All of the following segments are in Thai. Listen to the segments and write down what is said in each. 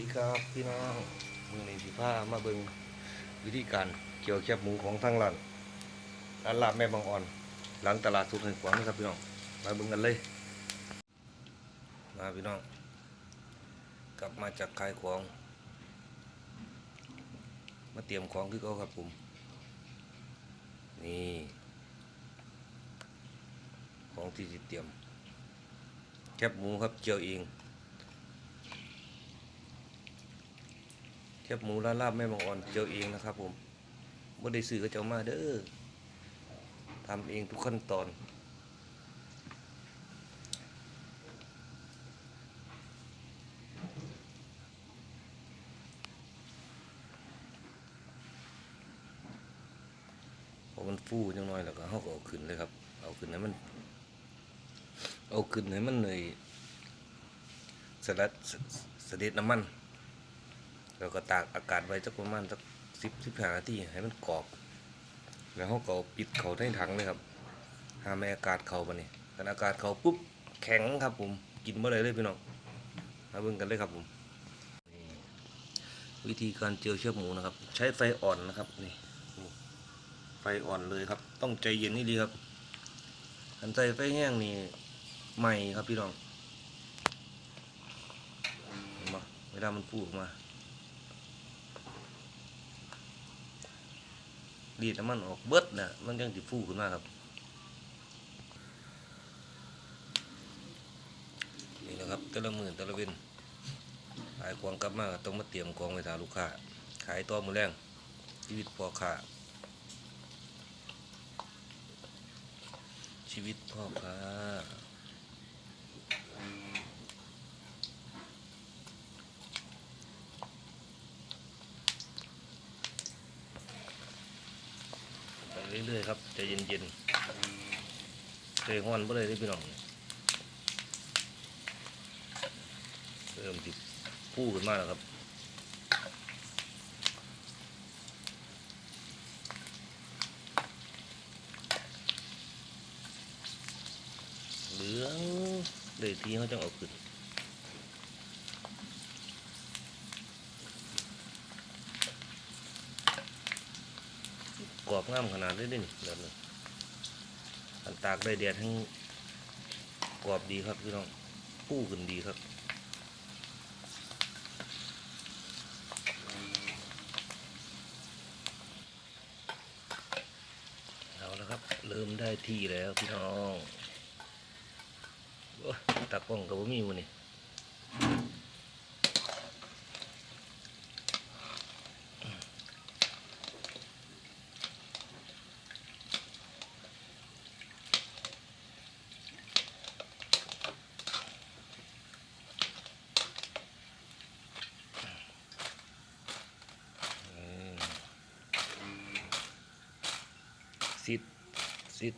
ดีครับพี่น้องมือในสีผ้ามาเบิงวิธีการเกี่ยวแคบหมูของทางร้านร้านลาบแม่บางอ่อน หลังตลาดสุขให้ขวางนะครับพี่น้องมาเบิงกันเลยมาพี่น้อง กลับมาจากขายของ มาเตรียมของคือเขาครับผมนี่ของที่เตรียม แคบหมูครับเจียวเอง แค บหมูร้านลาบแม่บางอ่อนเจียวเองนะครับ ผมไม่ได้ซื้อก็เจ้ามาเด้อทำเองทุกขั้นตอน พอมันฟูจังน้อยแล้วก็เขาก็เอาขึ้นเลยครับ เอาขึ้นให้มัน เอาขึ้นให้มันเลยสลัดสเสด็จน้ำมัน แล้วก็ตากอากาศไว้สักประมาณสักสิบสิบห้านาทีให้มันกรอบ แล้วเขาก็เอาปิดเขาในถังเลยครับห้ามไม่อากาศเขามานี่ถ้าอากาศเขาปุ๊บแข็งครับผมกินเมื่อไรเลยพี่น้องมาเบิ่งกันเลยครับผมวิธีการเจียวเชือกหมูนะครับ ใช้ไฟอ่อนนะครับนี่ไฟอ่อนเลยครับ ต้องใจเย็นนี่ดีครับอันใจไฟแห้งนี่ใหม่ครับพี่น้องเห็นปะเวลามันฟูออกมา ดีดน้ำมันออกเบิดนะมันยังจะฟูขึ้นมาครับนี่นะครับแต่ละมือแต่ละเวนขายของกลับมากต้องมาเตรียมกองไว้ทาลูกค้าขายต่อมือแรงชีวิตพอค้าชีวิตพ่อค้าไป เรื่อยๆครับใจเย็นๆเคยห้อนบ่เลยเด้อพี่น้องเริ่มติดพูขึ้นมาแล้วครับเหลืองเลยทีเขาจะเอาขึ้น กรอบงามขนาดนี้นี่แบบนี้อันตากได้แดดทั้งกรอบดีครับพี่น้องผู้ขึ้นดีครับเอาละครับ เริ่มได้ที่แล้วพี่น้องโอ้ตากล้องกับบ่มีวันนี้อืมซิดซิด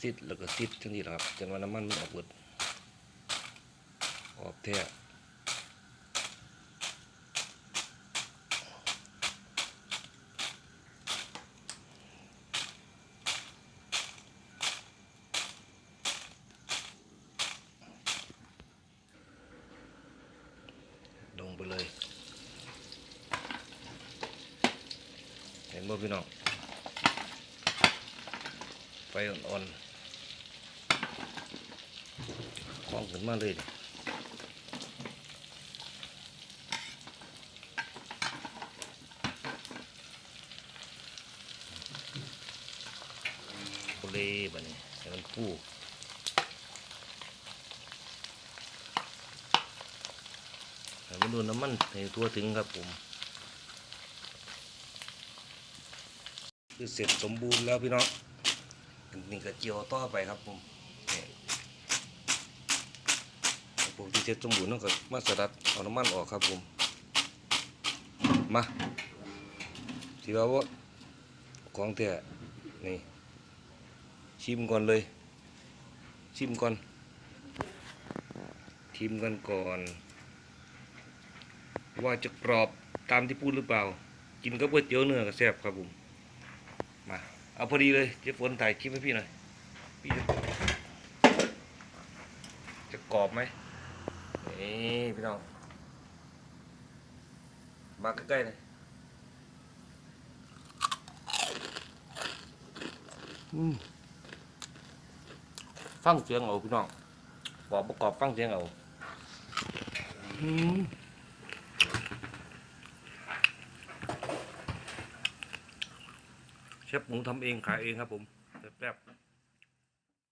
ซิดแล้วก็ซิดทั้งนี้แหละครับจนว่าน้ำมันมันออกเบิดออกแท้ลงไปเลย เห็นบ่พี่น้อง อ่อนๆคล้องขึ้นมาเลยนี่โอเล่บัดนี้ให้มันฟูให้มันดูน้ำมันให้ทั่วถึงครับผมคือเสร็จสมบูรณ์แล้วพี่น้อง นี่ก็เจียวต่อไปครับผมผมที่เสร็จสมบูรณ์นั่นก็มาสลัดเอาน้ำมันออกครับผม มาที่ว่าว่าของเถอะนี่ชิมก่อนเลย ชิมก่อน ชิมกันก่อน ว่าจะกรอบตามที่พูดหรือเปล่า กินกับก๋วยเตี๋ยวเนื้อก็แซ่บครับผม มา เอาพอดีเลยเจ๊ฝนถ่ายคลิปให้พี่หน่อยพี่จะจะกรอบไหมนี่พี่น้องมาใกล้ๆเลยอืมฟังเสียงเอาพี่น้องกรอบประกอบฟังเสียงเอาอืม เชฟหมูทำเองขายเองครับผมแซ่บๆ